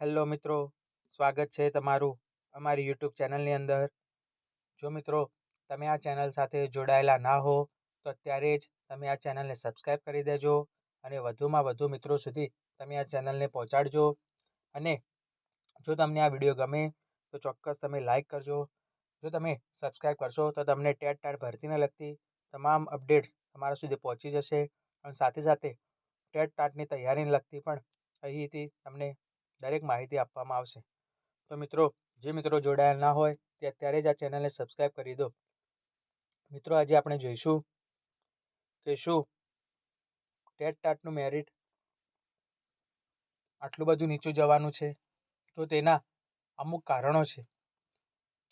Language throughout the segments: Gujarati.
હેલો મિત્રો, સ્વાગત છે તમારું અમારી યુટ્યુબ ચેનલની અંદર. જો મિત્રો, તમે આ ચેનલ સાથે જોડાયેલા ના હો, તો અત્યારે જ તમે આ ચેનલને સબસ્ક્રાઈબ કરી દેજો અને વધુમાં વધુ મિત્રો સુધી તમે આ ચેનલને પહોંચાડજો. અને જો તમને આ વીડિયો ગમે, તો ચોક્કસ તમે લાઈક કરજો. જો તમે સબસ્ક્રાઈબ કરશો, તો તમને ટેટ ટાટ ભરતીને લગતી તમામ અપડેટ્સ તમારા સુધી પહોંચી જશે. અને સાથે સાથે ટેટ ટાટની તૈયારીને લગતી પણ અહીંથી તમને દરેક માહિતી આપવામાં આવશે. તો મિત્રો, જે મિત્રો જોડાયેલ ના હોય, તે અત્યારે જ આ ચેનલને સબસ્ક્રાઈબ કરી દો. મિત્રો, આજે આપણે જોઈશું કે શું ટેટ ટાટનું મેરિટ આટલું બધું નીચું જવાનું છે, તો તેના અમુક કારણો છે.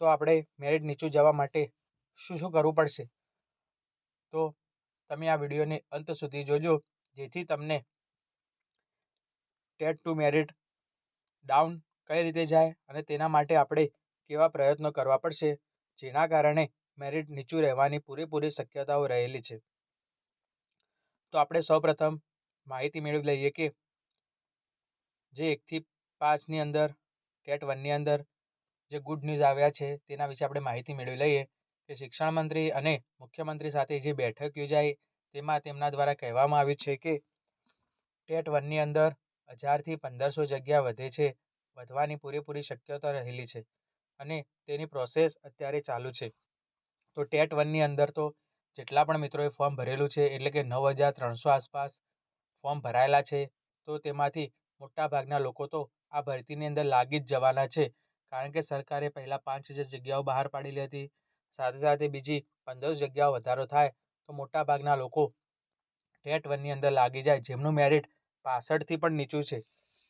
તો આપણે મેરિટ નીચું જવા માટે શું શું કરવું પડશે? તો તમે આ વિડીયોને અંત સુધી જોજો, જેથી તમને ટેટ ટુ મેરિટ ડાઉન કઈ રીતે જાય અને તેના માટે આપણે કેવા પ્રયત્નો કરવા પડશે, જેના કારણે મેરિટ નીચું રહેવાની પૂરેપૂરી શક્યતાઓ રહેલી છે. તો આપણે સૌપ્રથમ માહિતી મેળવી લઈએ કે જે એકથી પાંચની અંદર, ટેટ વનની અંદર જે ગુડ ન્યૂઝ આવ્યા છે, તેના વિશે આપણે માહિતી મેળવી લઈએ કે શિક્ષણ મંત્રી અને મુખ્યમંત્રી સાથે જે બેઠક યોજાઈ, તેમાં તેમના દ્વારા કહેવામાં આવ્યું છે કે ટેટ વનની અંદર હજારથી પંદરસો જગ્યા વધે છે. વધવાની પૂરેપૂરી શક્યતા રહેલી છે અને તેની પ્રોસેસ અત્યારે ચાલુ છે. તો ટેટ વનની અંદર તો જેટલા પણ મિત્રોએ ફોર્મ ભરેલું છે, એટલે કે નવ હજાર ત્રણસો આસપાસ ફોર્મ ભરાયેલા છે, તો તેમાંથી મોટાભાગના લોકો તો આ ભરતીની અંદર લાગી જ જવાના છે. કારણ કે સરકારે પહેલાં પાંચ હજાર જગ્યાઓ બહાર પાડેલી હતી. સાથે સાથે બીજી પંદરસો જગ્યાઓ વધારો થાય, તો મોટાભાગના લોકો ટેટ વનની અંદર લાગી જાય. જેમનું મેરિટ પાસઠથી પણ નીચું છે.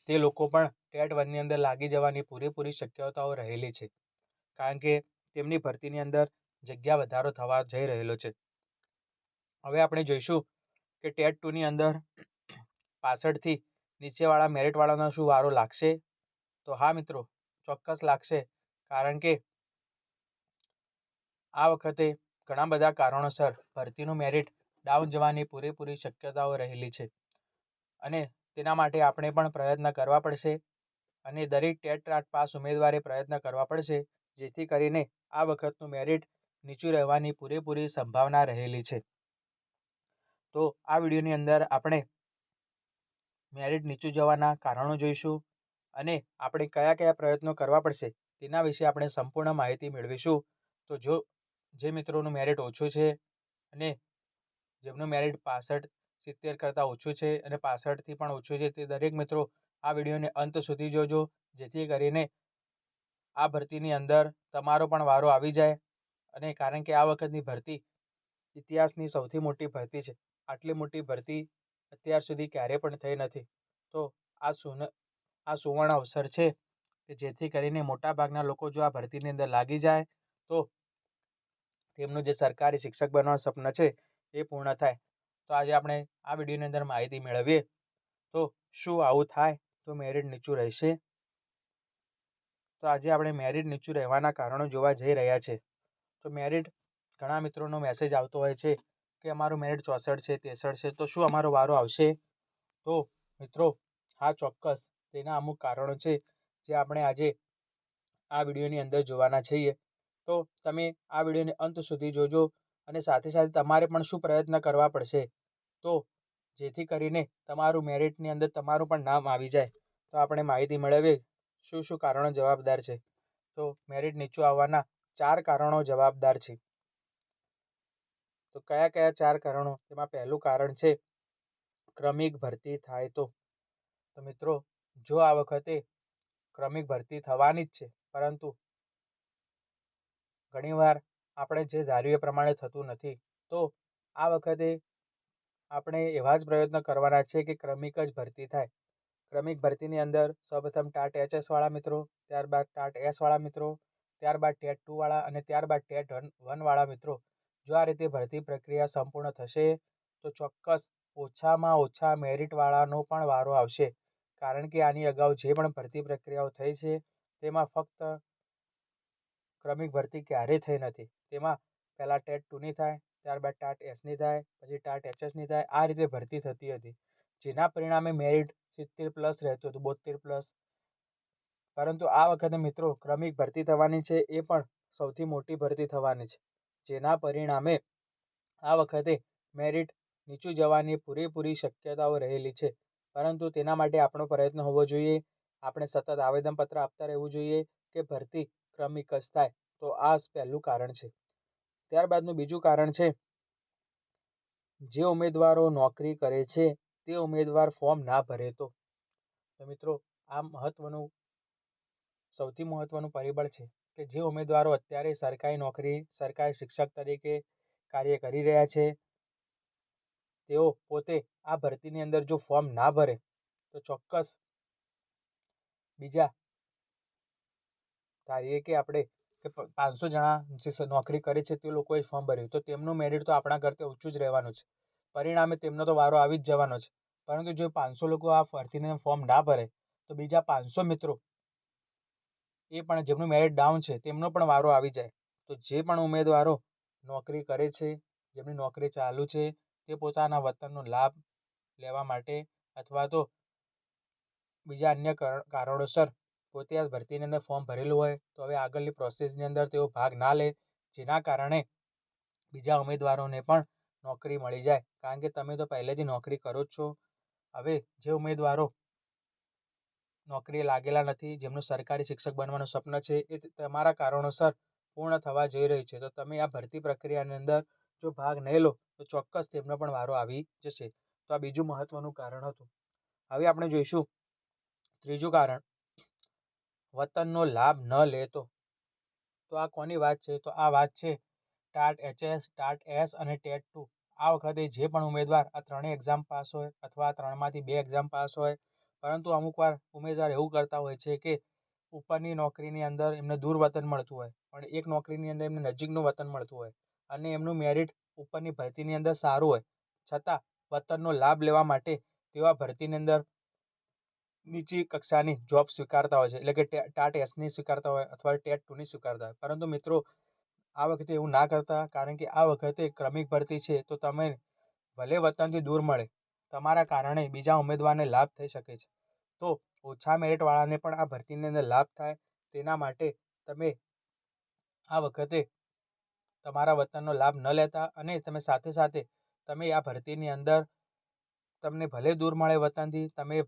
તે લોકો પણ ટેટ વનની અંદર લાગી જવાની પૂરેપૂરી શક્યતાઓ રહેલી છે. કારણ કે તેમની ભરતીની અંદર જગ્યા વધારો થવા જઈ રહેલો છે. હવે આપણે જોઈશું કે ટેટ ટુની અંદર પાસઠથી નીચેવાળા મેરિટવાળાનો શું વારો લાગશે? તો હા મિત્રો, ચોક્કસ લાગશે. કારણ કે આ વખતે ઘણા બધા કારણોસર ભરતીનું મેરિટ ડાઉન જવાની પૂરેપૂરી શક્યતાઓ રહેલી છે. અને તેના માટે આપણે પણ પ્રયત્ન કરવા પડશે. અને દરેક ટેટ ટાટ પાસ ઉમેદવારે પ્રયત્ન કરવા પડશે, જેથી કરીને આ વખતનું મેરિટ નીચું રહેવાની પૂરેપૂરી સંભાવના રહેલી છે. તો આ વિડીયોની અંદર આપણે મેરિટ નીચું જવાના કારણો જોઈશું અને આપણે કયા કયા પ્રયત્નો કરવા પડશે તેના વિશે આપણે સંપૂર્ણ માહિતી મેળવીશું. તો જો જે મિત્રોનું મેરિટ ઓછું છે અને જેમનું મેરિટ પાસઠ સિત્તેર કરતાં ઓછું છે અને પાસઠથી પણ ઓછું છે. તે દરેક મિત્રો આ વિડીયોને અંત સુધી જોજો, જેથી કરીને આ ભરતીની અંદર તમારો પણ વારો આવી જાય અને કારણ કે આ વખતની ભરતી ઇતિહાસની સૌથી મોટી ભરતી છે. આટલી મોટી ભરતી અત્યાર સુધી ક્યારેય પણ થઈ નથી. તો આ સુન, આ સુવર્ણ અવસર છે કે જેથી કરીને મોટાભાગના લોકો જો આ ભરતીની અંદર લાગી જાય, તો તેમનું જે સરકારી શિક્ષક બનવાનું સપન છે એ પૂર્ણ થાય. તો આજે આપણે આ વિડીયોની અંદર માહિતી મેળવીએ. તો શું આવું થાય? તો મેરિટ નીચું રહેશે. તો આજે આપણે મેરિટ નીચું રહેવાના કારણો જોવા જઈ રહ્યા છે. તો મેરિટ ઘણા મિત્રોનો મેસેજ આવતો હોય છે કે અમારું મેરિટ ચોસઠ છે ત્રેસઠ છે, તો શું અમારો વારો આવશે? તો મિત્રો, હા, ચોક્કસ. તેના અમુક કારણો છે જે આપણે આજે આ વિડીયોની અંદર જોવાના છીએ. તો તમે આ વિડીયોને અંત સુધી જોજો. અને સાથે સાથે તમારે પણ શું પ્રયત્ન કરવા પડશે? તો જેથી કરીને તમારું મેરિટની અંદર તમારું પણ નામ આવી જાય. તો આપણે માહિતી મેળવીએ શું શું કારણો જવાબદાર છે. તો મેરિટ નીચું આવવાના ચાર કારણો જવાબદાર છે. તો કયા કયા ચાર કારણો? તેમાં પહેલું કારણ છે ક્રમિક ભરતી થાય તો. તો મિત્રો, જો આ વખતે ક્રમિક ભરતી થવાની જ છે, પરંતુ ઘણીવાર આપણે જે ધાર્યું એ પ્રમાણે થતું નથી. તો આ વખતે આપણે એવા જ પ્રયત્નો કરવાના છે કે ક્રમિક જ ભરતી થાય. ક્રમિક ભરતીની અંદર સૌપ્રથમ ટાટ એચએસવાળા મિત્રો, ત્યારબાદ ટાટ એસવાળા મિત્રો, ત્યારબાદ ટેટ ટુવાળા અને ત્યારબાદ ટેટ વનવાળા મિત્રો. જો આ રીતે ભરતી પ્રક્રિયા સંપૂર્ણ થશે, તો ચોક્કસ ઓછામાં ઓછા મેરિટવાળાનો પણ વારો આવશે. કારણ કે આની અગાઉ જે પણ ભરતી પ્રક્રિયાઓ થઈ છે, તેમાં ફક્ત ક્રમિક ભરતી ક્યારેય થઈ નથી. તેમાં પહેલાં ટેટ ટુની થાય, ત્યારબાદ ટાટ એસની થાય, પછી ટાટ એચએસની થાય, આ રીતે ભરતી થતી હતી. જેના પરિણામે મેરિટ સિત્તેર પ્લસ રહેતું હતું બોતેર પ્લસ. પરંતુ આ વખતે મિત્રો ક્રમિક ભરતી થવાની છે, એ પણ સૌથી મોટી ભરતી થવાની છે. જેના પરિણામે આ વખતે મેરિટ નીચું જવાની પૂરેપૂરી શક્યતાઓ રહેલી છે. પરંતુ તેના માટે આપણો પ્રયત્ન હોવો જોઈએ. આપણે સતત આવેદનપત્ર આપતા રહેવું જોઈએ કે ભરતી ક્રમિક જ થાય. તો આ પહેલું કારણ છે. ત્યારબાદનું બીજું કારણ છે, જે ઉમેદવારો નોકરી કરે છે, તે ઉમેદવાર ફોર્મ ના ભરે તો. મિત્રો, આ મહત્વનું, સૌથી મહત્વનું પરિબળ છે કે જે ઉમેદવારો અત્યારે સરકારી નોકરી, સરકારી શિક્ષક તરીકે કાર્ય કરી રહ્યા છે, તેઓ પોતે આ ભરતીની અંદર જો ફોર્મ ના ભરે, તો ચોક્કસ બીજા ધારીએ કે આપણે કે પાંચસો જણા જે નોકરી કરે છે તે લોકોએ ફોર્મ ભર્યું. તો તેમનું મેરિટ તો આપણા કરતાં ઊંચું જ રહેવાનું છે. પરિણામે તેમનો તો વારો આવી જ જવાનો છે. પરંતુ જો પાંચસો લોકો આ ફરતીને ફોર્મ ના ભરે, તો બીજા પાંચસો મિત્રો એ પણ જેમનું મેરિટ ડાઉન છે, તેમનો પણ વારો આવી જાય. તો જે પણ ઉમેદવારો નોકરી કરે છે, જેમની નોકરી ચાલુ છે, તે પોતાના વતનનો લાભ લેવા માટે અથવા તો બીજા અન્ય કારણોસર પોતે આ ભરતીની અંદર ફોર્મ ભરેલું હોય, તો હવે આગળની પ્રોસેસની અંદર તેઓ ભાગ ના લે, જેના કારણે બીજા ઉમેદવારોને પણ નોકરી મળી જાય. કારણ કે તમે તો પહેલેથી નોકરી કરો જ છો. હવે જે ઉમેદવારો નોકરીએ લાગેલા નથી, જેમનું સરકારી શિક્ષક બનવાનું સ્વપ્ન છે, એ તમારા કારણોસર પૂર્ણ થવા જઈ રહ્યું છે. તો તમે આ ભરતી પ્રક્રિયાની અંદર જો ભાગ નહીં લો, તો ચોક્કસ તેમનો પણ વારો આવી જશે. તો આ બીજું મહત્વનું કારણ હતું. હવે આપણે જોઈશું ત્રીજું કારણ. વતનનો લાભ ન લેતો. તો આ કોની વાત છે? તો આ વાત છે ટાટ એચએસ, ટાટ એસ અને ટેટ ટુ. આ વખતે જે પણ ઉમેદવાર આ ત્રણેય એક્ઝામ પાસ હોય અથવા ત્રણમાંથી બે એક્ઝામ પાસ હોય, પરંતુ અમુકવાર ઉમેદવાર એવું કરતા હોય છે કે ઉપરની નોકરીની અંદર એમને દૂર વતન મળતું હોય, પણ એક નોકરીની અંદર એમને નજીકનું વતન મળતું હોય અને એમનું મેરિટ ઉપરની ભરતીની અંદર સારું હોય. છતાં વતનનો લાભ લેવા માટે તેવા ભરતીની અંદર નીચી કક્ષાની જોબ સ્વીકારતા હોય છે. એટલે કે ટાટ એસની સ્વીકારતા હોય અથવા ટેટ ટુની સ્વીકારતા હોય. પરંતુ મિત્રો, આ વખતે એવું ના કરતા. કારણ કે આ વખતે ક્રમિક ભરતી છે, તો તમે ભલે વતનથી દૂર મળે, તમારા કારણે બીજા ઉમેદવારને લાભ થઈ શકે છે. તો ઓછા મેરિટવાળાને પણ આ ભરતીની અંદર લાભ થાય. તેના માટે તમે આ વખતે તમારા વતનનો લાભ ન લેતા અને તમે સાથે સાથે તમે આ ભરતીની અંદર તમને ભલે દૂર મળે વતનથી, તમે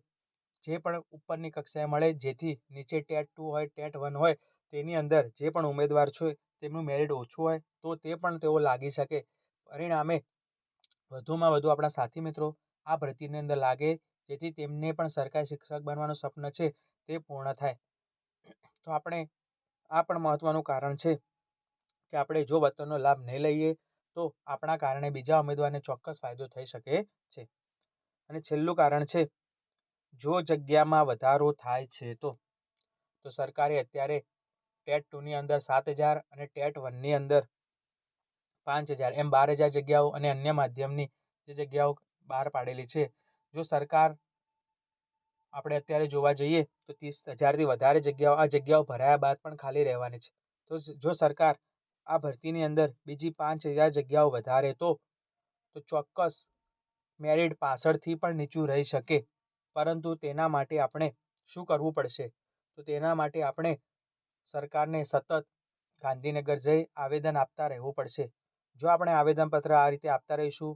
જે પણ ઉપરની કક્ષાએ મળે, જેથી નીચે ટેટ ટુ હોય, ટેટ વન હોય, તેની અંદર જે પણ ઉમેદવાર છે તેમનું મેરિટ ઓછું હોય, તો તે પણ તેઓ લાગી શકે. પરિણામે, વધુમાં વધુ આપણા સાથી મિત્રો આ ભરતીની અંદર લાગે, જેથી તેમને પણ સરકારી શિક્ષક બનવાનું સ્વપ્ન છે તે પૂર્ણ થાય. તો આપણે આ પણ મહત્ત્વનું કારણ છે કે આપણે જો વતનનો લાભ નહીં લઈએ, તો આપણા કારણે બીજા ઉમેદવારને ચોક્કસ ફાયદો થઈ શકે છે. અને છેલ્લું કારણ છે જો જગ્યામાં વધારો થાય છે તો? તો સરકારે અત્યારે ટેટ ટુની અંદર સાત હજાર અને ટેટ વનની અંદર પાંચ હજાર, એમ બાર હજાર જગ્યાઓ અને અન્ય માધ્યમની જે જગ્યાઓ બહાર પાડેલી છે. જો સરકાર આપણે અત્યારે જોવા જઈએ તો ત્રીસ હજારથી વધારે જગ્યાઓ, આ જગ્યાઓ ભરાયા બાદ પણ ખાલી રહેવાની છે. તો જો સરકાર આ ભરતીની અંદર બીજી પાંચ હજાર જગ્યાઓ વધારે તો તો ચોક્કસ મેરિટ પાછળથી પણ નીચું રહી શકે. પરંતુ તેના માટે આપણે શું કરવું પડશે? તો તેના માટે આપણે સરકારને સતત ગાંધીનગર જઈ આવેદન આપતા રહેવું પડશે. જો આપણે આવેદનપત્ર આ રીતે આપતા રહીશું,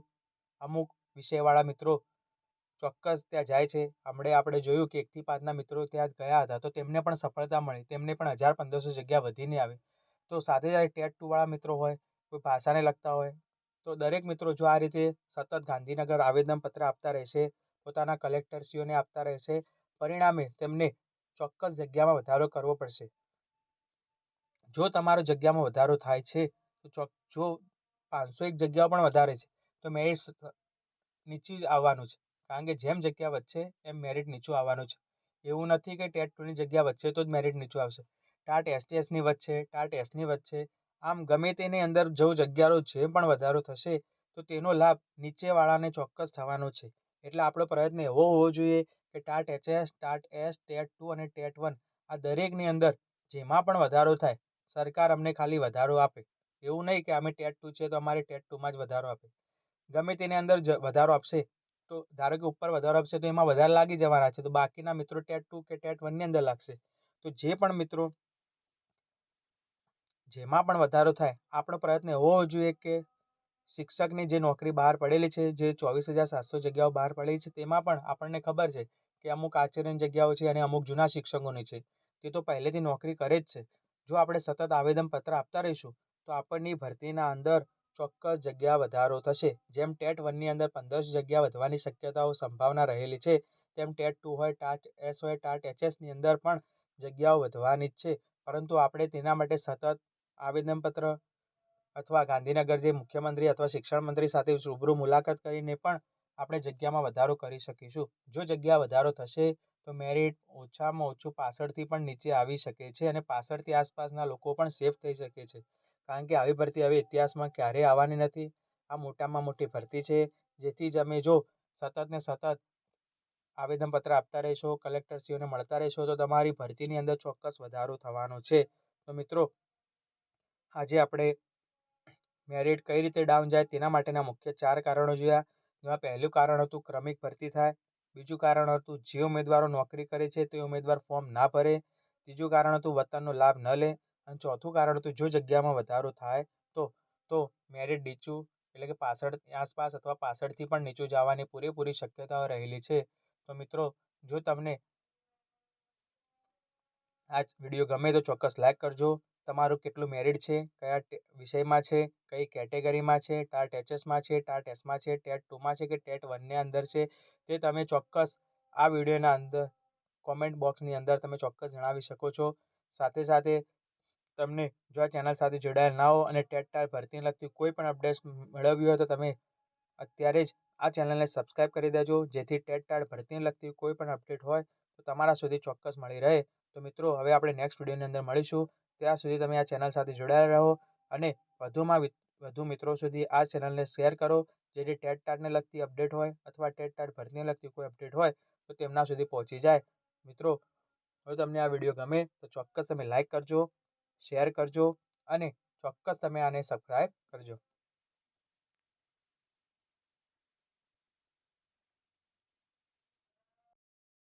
અમુક વિષયવાળા મિત્રો ચોક્કસ ત્યાં જાય છે. હમણે આપણે જોયું કે એકથી પાંચના મિત્રો ત્યાં ગયા હતા, તો તેમને પણ સફળતા મળી. તેમને પણ હજાર પંદરસો જગ્યા વધીને આવે. તો સાથે સાથે ટેટ ટુવાળા મિત્રો હોય, કોઈ ભાષાને લગતા હોય, તો દરેક મિત્રો જો આ રીતે સતત ગાંધીનગર આવેદનપત્ર આપતા રહેશે પોતાના કલેક્ટરશ્રીઓને આપતા રહેશે. પરિણામે તેમને ચોક્કસ જગ્યામાં વધારો કરવો પડશે. જો તમારો જગ્યામાં વધારો થાય છે, તો જો પાંચસો એક જગ્યાઓ પણ વધારે છે, તો મેરિટ નીચું જ આવવાનું છે. કારણ કે જેમ જગ્યા વધશે, એમ મેરિટ નીચું આવવાનું છે. એવું નથી કે ટેટ ટુની જગ્યા વધશે તો જ મેરિટ નીચું આવશે. ટાટ એસટીએસની વચ્ચે ટાટ એસની વચ્ચે આમ ગમે તેની અંદર જો જગ્યાનો જે પણ વધારો થશે, તો તેનો લાભ નીચેવાળાને ચોક્કસ થવાનો છે. એટલે આપણો પ્રયત્ન એવો હોવો જોઈએ કે TAT HS TAT S, TET two અને ટેટ વન આ દરેકની અંદર જેમાં પણ વધારો થાય, સરકાર અમને ખાલી વધારો આપે. એવું નહીં કે અમે ટેટ ટુ છે તો અમારે ટેટ ટુમાં જ વધારો આપે. ગમે તેની અંદર વધારો આપશે, તો ધારો કે ઉપર વધારો આપશે તો એમાં વધારે લાગી જવાના છે, તો બાકીના મિત્રો ટેટ ટુ કે ટેટ વનની અંદર લાગશે. તો જે પણ મિત્રો જેમાં પણ વધારો થાય, આપણો પ્રયત્ન એવો હોવો જોઈએ કે શિક્ષકની જે નોકરી બહાર પડેલી છે, જે ચોવીસ હજાર સાતસો જગ્યાઓ બહાર પડેલી છે, તેમાં પણ આપણને ખબર છે કે અમુક આચાર્યની જગ્યાઓ છે અને અમુક જૂના શિક્ષકોની છે. તે તો પહેલેથી નોકરી કરે જ છે. જો આપણે સતત આવેદનપત્ર આપતા રહીશું, તો આપણની ભરતીના અંદર ચોક્કસ જગ્યા વધારો થશે. જેમ ટેટ વનની અંદર પંદરસો જગ્યા વધવાની શક્યતાઓ સંભાવના રહેલી છે, તેમ ટેટ ટુ હોય, ટાટ એસ હોય, ટાટ એચએસની અંદર પણ જગ્યાઓ વધવાની જ છે. પરંતુ આપણે તેના માટે સતત આવેદનપત્ર અથવા ગાંધીનગર જે મુખ્યમંત્રી અથવા શિક્ષણ મંત્રી સાથે રૂબરૂ મુલાકાત કરીને પણ આપણે જગ્યામાં વધારો કરી શકીશું. જો જગ્યા વધારો થશે, તો મેરિટ ઓછામાં ઓછું પાછળથી પણ નીચે આવી શકે છે અને પાછળથી આસપાસના લોકો પણ સેફ થઈ શકે છે. કારણ કે આવી ભરતી હવે ઇતિહાસમાં ક્યારેય આવવાની નથી. આ મોટામાં મોટી ભરતી છે, જેથી જ અમે જો સતત ને સતત આવેદનપત્ર આપતા રહેશો, કલેક્ટરશ્રીઓને મળતા રહેશો, તો તમારી ભરતીની અંદર ચોક્કસ વધારો થવાનો છે. તો મિત્રો, આજે આપણે મેરિટ કઈ રીતે ડાઉન જાય તેના માટેના મુખ્ય ચાર કારણો જોયા. જેમાં પહેલું કારણ હતું ક્રમિક ભરતી થાય. બીજું કારણ હતું જે ઉમેદવારો નોકરી કરે છે તે ઉમેદવાર ફોર્મ ના ભરે. ત્રીજું કારણ હતું વતનનો લાભ ન લે. અને ચોથું કારણ હતું જો જગ્યામાં વધારો થાય તો તો મેરિટ નીચું એટલે કે પાછળ આસપાસ અથવા પાછળથી પણ નીચું જવાની પૂરેપૂરી શક્યતાઓ રહેલી છે. તો મિત્રો, જો તમને આ વીડિયો ગમે તો ચોક્કસ લાઈક કરજો. તમારું કેટલું મેરિટ છે, કયા વિષયમાં છે, કઈ કેટેગરીમાં છે ટાટ એચએસમાં છે ટાટ એસમાં છે, ટેટ ટુમાં છે કે ટેટ વનની અંદર છે, તે તમે ચોક્કસ આ વિડીયોના અંદર, કોમેન્ટ બોક્સની અંદર તમે ચોક્કસ જણાવી શકો છો. સાથે સાથે તમને જો આ ચેનલ સાથે જોડાયેલ ના હો અને ટેટ ટાર ભરતીને લગતી કોઈ પણ અપડેટ્સ મેળવવી હોય તો તમે અત્યારે જ આ ચેનલને સબસ્ક્રાઇબ કરી દેજો, જેથી ટેટ ટાર ભરતીને લગતી કોઈ પણ અપડેટ હોય તો તમારા સુધી ચોક્કસ મળી રહે. તો મિત્રો, હવે આપણે નેક્સ્ટ વિડીયોની અંદર મળીશું. ત્યાં સુધી તમે આ ચેનલ સાથે જોડાયેલા રહો અને વધુમાં વધુ મિત્રો સુધી આ ચેનલને શેર કરો, જેથી ટેટ ટાટને લગતી અપડેટ હોય અથવા ટેટ ટાટ ભરતીને લગતી કોઈ અપડેટ હોય, તો તેમના સુધી પહોંચી જાય. મિત્રો, જો તમને આ વીડિયો ગમે, તો ચોક્કસ તમે લાઇક કરજો શેર કરજો અને ચોક્કસ તમે આને સબસ્ક્રાઈબ કરજો.